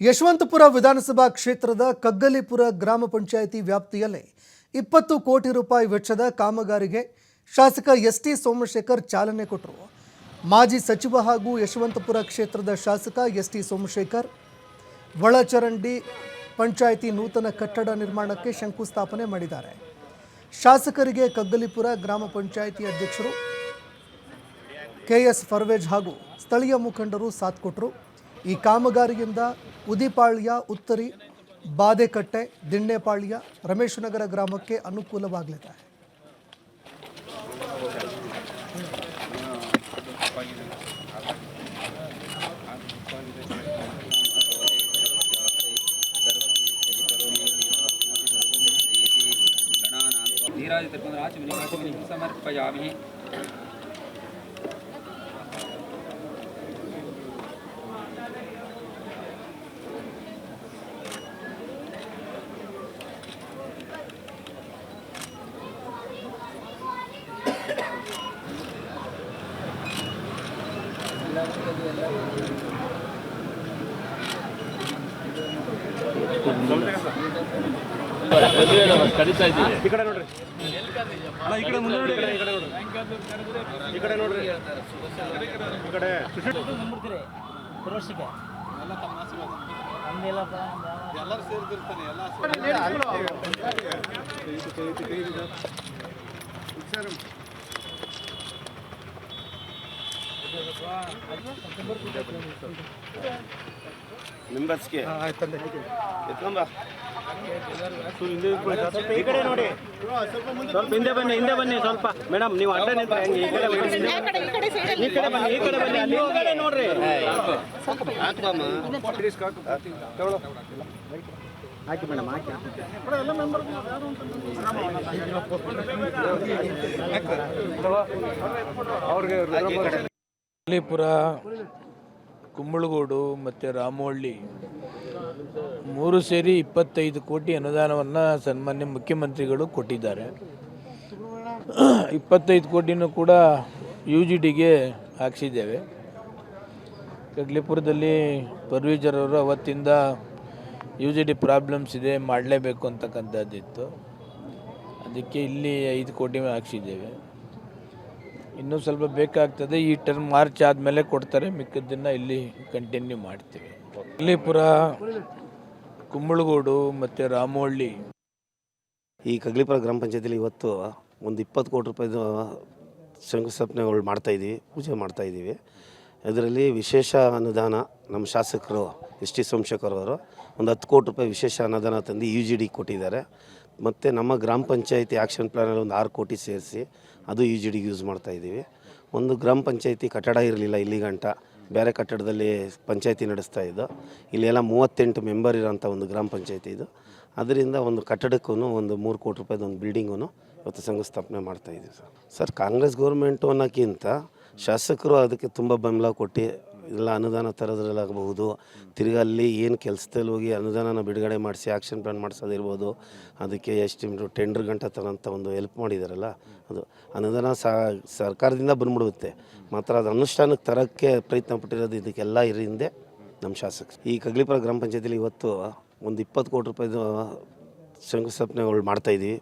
ಯಶವಂತಪುರ ವಿಧಾನಸಭಾ ಕ್ಷೇತ್ರದ ಕಗ್ಗಲಿಪುರ ಗ್ರಾಮ ಪಂಚಾಯಿತಿ ವ್ಯಾಪ್ತಿಯಲ್ಲಿ ಇಪ್ಪತ್ತು ಕೋಟಿ ರೂಪಾಯಿ ವೆಚ್ಚದ ಕಾಮಗಾರಿಗೆ ಶಾಸಕ ಎಸ್ ಟಿ ಸೋಮಶೇಖರ್ ಚಾಲನೆ ಕೊಟ್ಟರು. ಮಾಜಿ ಸಚಿವ ಹಾಗೂ ಯಶವಂತಪುರ ಕ್ಷೇತ್ರದ ಶಾಸಕ ಎಸ್ ಟಿ ಸೋಮಶೇಖರ್, ಒಳಚರಂಡಿ ಪಂಚಾಯಿತಿ ನೂತನ ಕಟ್ಟಡ ನಿರ್ಮಾಣಕ್ಕೆ ಶಂಕುಸ್ಥಾಪನೆ ಮಾಡಿದ್ದಾರೆ. ಶಾಸಕರಿಗೆ ಕಗ್ಗಲಿಪುರ ಗ್ರಾಮ ಪಂಚಾಯಿತಿ ಅಧ್ಯಕ್ಷರು ಕೆ ಎಸ್ ಫರ್ವೇಜ್ ಹಾಗೂ ಸ್ಥಳೀಯ ಮುಖಂಡರು ಸಾಥ್ ಕೊಟ್ಟರು ಈ ಕಾಮಗಾರಿಯಿಂದ ಉದಿಪಾಳ್ಯ ಉತ್ತರಿ ಬಾದೆಕಟ್ಟೆ ದಿಣ್ಣೆಪಾಳ್ಯ ರಮೇಶನಗರ ಗ್ರಾಮಕ್ಕೆ ಅನುಕೂಲವಾಗಲಿದೆ ಕಡಿತಾ ಇದ್ದೀವಿ ಈ ಕಡೆ ನೋಡ್ರಿ ಅಲ್ಲ ಈ ಕಡೆ ಮುಂದೆ ನೋಡಿ ಈ ಕಡೆ ಈ ಕಡೆ ನೋಡ್ರಿ ಈ ಕಡೆ ನೋಡ್ರಿ ಈ ವರ್ಷಕ್ಕೆ ಎಲ್ಲರೂ ಸೇರ್ತಿರ್ತಾನೆ ಎಲ್ಲ ಸರ್ ಮೆಂಬರ್ಸ್ಗೆ ಎತ್ಕೊಂಬ ಈ ಕಡೆ ನೋಡಿ ಸ್ವಲ್ಪ ಹಿಂದೆ ಬನ್ನಿ ಹಿಂದೆ ಬನ್ನಿ ಸ್ವಲ್ಪ ಮೇಡಮ್ ನೀವು ಅಡ್ಡ ನಿಂತ್ರೆ ಹೆಂಗೆ ಈ ಕಡೆ ಬನ್ನಿ ಈ ಕಡೆ ಬನ್ನಿ ಈ ಕಡೆ ಬನ್ನಿ ಅಲ್ಲಿ ಹಿಂದ್ಗಡೆ ನೋಡ್ರಿ ಹಾಕಿ ಮೇಡಮ್ ಹಾಕಿ ಕಲಿಪುರ ಕುಂಬಳಗೋಡು ಮತ್ತು ರಾಮಹಳ್ಳಿ ಮೂರು ಸೇರಿ ಇಪ್ಪತ್ತೈದು ಕೋಟಿ ಅನುದಾನವನ್ನು ಸನ್ಮಾನ್ಯ ಮುಖ್ಯಮಂತ್ರಿಗಳು ಕೊಟ್ಟಿದ್ದಾರೆ. ಇಪ್ಪತ್ತೈದು ಕೋಟಿನೂ ಕೂಡ ಯು ಜಿ ಡಿಗೆ ಹಾಕ್ಸಿದ್ದೇವೆ ಕಗ್ಲಿಪುರದಲ್ಲಿ ಪರ್ವೀಜರವರು ಅವತ್ತಿಂದ ಯು ಜಿ ಡಿ ಪ್ರಾಬ್ಲಮ್ಸ್ ಇದೆ, ಮಾಡಲೇಬೇಕು ಅಂತಕ್ಕಂಥದ್ದಿತ್ತು. ಅದಕ್ಕೆ ಇಲ್ಲಿ ಐದು ಕೋಟಿ ಹಾಕ್ಸಿದ್ದೇವೆ. ಇನ್ನೂ ಸ್ವಲ್ಪ ಬೇಕಾಗ್ತದೆ, ಈ ಟರ್ಮ್ ಮಾರ್ಚ್ ಆದಮೇಲೆ ಕೊಡ್ತಾರೆ. ಮಿಕ್ಕದ್ದನ್ನು ಇಲ್ಲಿ ಕಂಟಿನ್ಯೂ ಮಾಡ್ತೀವಿ. ಕಗ್ಲಿಪುರ ಕುಂಬಳಗೋಡು ಮತ್ತು ರಾಮೋಳ್ಳಿ. ಈ ಕಗ್ಲಿಪುರ ಗ್ರಾಮ ಪಂಚಾಯತಿಲಿ ಇವತ್ತು ಒಂದು ಇಪ್ಪತ್ತು ಕೋಟಿ ರೂಪಾಯಿದು ಶಂಕುಸ್ಥಾಪನೆಗಳು ಮಾಡ್ತಾಯಿದ್ದೀವಿ ಪೂಜೆ ಮಾಡ್ತಾಯಿದ್ದೀವಿ ಇದರಲ್ಲಿ ವಿಶೇಷ ಅನುದಾನ ನಮ್ಮ ಶಾಸಕರು ಎಸ್ ಟಿ ಸೋಮಶೇಖರ್ ಅವರು, ಒಂದು ಹತ್ತು ಕೋಟಿ ರೂಪಾಯಿ ವಿಶೇಷ ಅನುದಾನ ತಂದು ಯು ಜಿ ಡಿ ಕೊಟ್ಟಿದ್ದಾರೆ. ಮತ್ತು ನಮ್ಮ ಗ್ರಾಮ ಪಂಚಾಯತಿ ಆ್ಯಕ್ಷನ್ ಪ್ಲ್ಯಾನಲ್ಲಿ ಒಂದು ಆರು ಕೋಟಿ ಸೇರಿಸಿ ಅದು ಯು ಜಿ ಡಿಗೆ ಯೂಸ್ ಮಾಡ್ತಾಯಿದ್ದೀವಿ ಒಂದು ಗ್ರಾಮ ಪಂಚಾಯತಿ ಕಟ್ಟಡ ಇರಲಿಲ್ಲ ಇಲ್ಲಿ ಗಂಟ. ಬೇರೆ ಕಟ್ಟಡದಲ್ಲಿ ಪಂಚಾಯತಿ ನಡೆಸ್ತಾ ಇದ್ದು, ಇಲ್ಲೆಲ್ಲ ಮೂವತ್ತೆಂಟು ಮೆಂಬರ್ ಇರೋಂಥ ಒಂದು ಗ್ರಾಮ ಪಂಚಾಯತಿ ಇದು. ಅದರಿಂದ ಒಂದು ಕಟ್ಟಡಕ್ಕೂ ಒಂದು ಮೂರು ಕೋಟಿ ರೂಪಾಯಿದು ಒಂದು ಬಿಲ್ಡಿಂಗೂ ಇವತ್ತು ಮಾಡ್ತಾ ಇದ್ದೀವಿ ಸರ್. ಸರ್, ಕಾಂಗ್ರೆಸ್ ಗೌರ್ಮೆಂಟು ಅನ್ನೋಕ್ಕಿಂತ ಶಾಸಕರು ಅದಕ್ಕೆ ತುಂಬ ಬೆಂಬಲ ಕೊಟ್ಟು ಎಲ್ಲ ಅನುದಾನ ತರೋದ್ರಲ್ಲಾಗಬಹುದು. ತಿರ್ಗಿ ಅಲ್ಲಿ ಏನು ಕೆಲಸದಲ್ಲಿ ಹೋಗಿ ಅನುದಾನನ ಬಿಡುಗಡೆ ಮಾಡಿಸಿ ಆ್ಯಕ್ಷನ್ ಪ್ಲಾನ್ ಮಾಡಿಸೋದಿರ್ಬೋದು. ಅದಕ್ಕೆ ಎಷ್ಟು ಟೆಂಡರ್ ಗಂಟ ತರೋಂಥ ಒಂದು ಹೆಲ್ಪ್ ಮಾಡಿದಾರಲ್ಲ, ಅದು ಅನುದಾನ ಸರ್ಕಾರದಿಂದ ಬಂದ್ಬಿಡುತ್ತೆ. ಮಾತ್ರ ಅದು ಅನುಷ್ಠಾನಕ್ಕೆ ತರೋಕ್ಕೆ ಪ್ರಯತ್ನ ಪಟ್ಟಿರೋದು ಇದಕ್ಕೆಲ್ಲ ಹಿಂದೆ ನಮ್ಮ ಶಾಸಕ. ಈ ಕಗ್ಲಿಪುರ ಗ್ರಾಮ ಪಂಚಾಯತಿಲಿ ಇವತ್ತು ಒಂದು ಇಪ್ಪತ್ತು ಕೋಟಿ ರೂಪಾಯಿದು ಶಂಕುಸ್ಥಾಪನೆಗಳು ಮಾಡ್ತಾಯಿದ್ದೀವಿ